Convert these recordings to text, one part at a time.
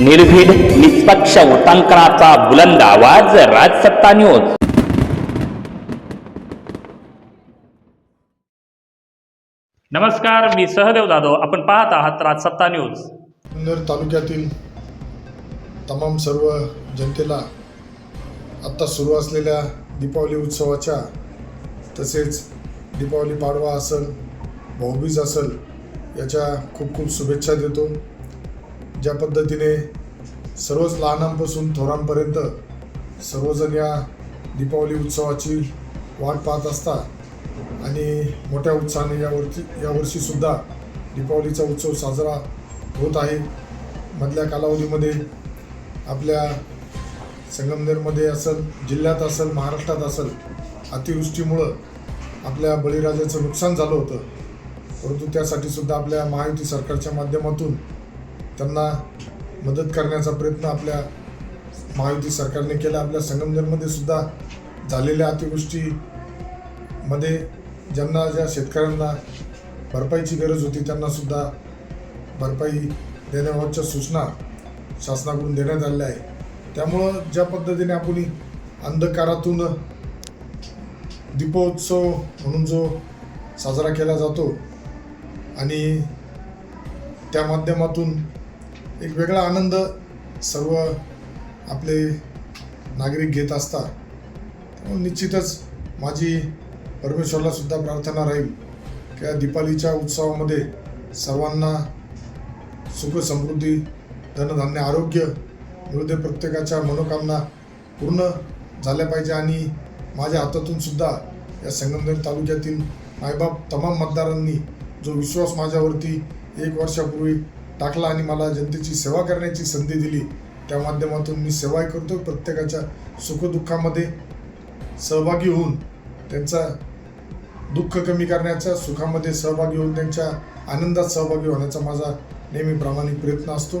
निर्भीड निष्पक्ष उटांकनाचा बुलंद आवाज राजसत्ता न्यूज. नमस्कार मी सहदेव जाधव. आपण पाहत आहात राजसत्ता न्यूज. जुन्नर तालुक्यातील तमाम सर्व जनतेला आत्ता सुरू असलेल्या दीपावली उत्सवाच्या तसेच दीपावली पाडवा असेल भाऊबीज असेल याच्या खूप खूप शुभेच्छा देतो. ज्या पद्धतीने सर्वच लहानांपासून थोरांपर्यंत सर्वजण या दीपावली उत्सवाची वाट पाहत असतात आणि मोठ्या उत्साहाने यावरती यावर्षीसुद्धा दीपावलीचा उत्सव साजरा होत आहे. मधल्या कालावधीमध्ये आपल्या संगमनेरमध्ये असेल जिल्ह्यात असेल महाराष्ट्रात असेल अतिवृष्टीमुळं आपल्या बळीराजाचं नुकसान झालं होतं. परंतु त्यासाठी सुद्धा आपल्या महायुती सरकारच्या माध्यमातून त्यांना मदत करण्याचा प्रयत्न आपल्या महायुती सरकारने केला. आपल्या संगमनेरमध्ये सुद्धा झालेल्या अतिवृष्टीमध्ये ज्यांना ज्या शेतकऱ्यांना भरपाईची गरज होती त्यांना सुद्धा भरपाई देण्याबाबतच्या सूचना शासनाकडून देण्यात आलेल्या आहे त्यामुळं ज्या पद्धतीने आपण अंधकारातून दीपोत्सव म्हणून जो साजरा केला जातो आणि त्या माध्यमातून एक वेगळा आनंद सर्व आपले नागरिक घेत असतात. निश्चितच माझी परमेश्वरला सुद्धा प्रार्थना राहील की या दीपावलीच्या उत्सवामध्ये सर्वांना सुख समृद्धी धनधान्य आरोग्य मिळू दे प्रत्येकाच्या मनोकामना पूर्ण झाल्या पाहिजे आणि माझ्या हातातून सुद्धा या संगमनेर तालुक्यातील मायबाप तमाम मतदारांनी जो विश्वास माझ्यावरती एक वर्षापूर्वी टाकला आणि मला जनतेची सेवा करण्याची संधी दिली. त्या माध्यमातून मी सेवाही करतो. प्रत्येकाच्या सुखदुःखामध्ये सहभागी होऊन त्यांचा दुःख कमी करण्याचा सुखामध्ये सहभागी होऊन त्यांच्या आनंदात सहभागी होण्याचा माझा नेहमी प्रामाणिक प्रयत्न असतो.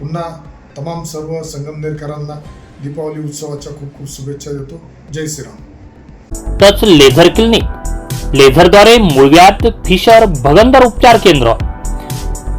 पुन्हा तमाम सर्व संगमनेरकरांना दीपावली उत्सवाच्या खूप खूप शुभेच्छा देतो. जय श्रीराम. Touch laser clinic. लेझरद्वारे मुळव्यात फिशर भगंदर उपचार केंद्र.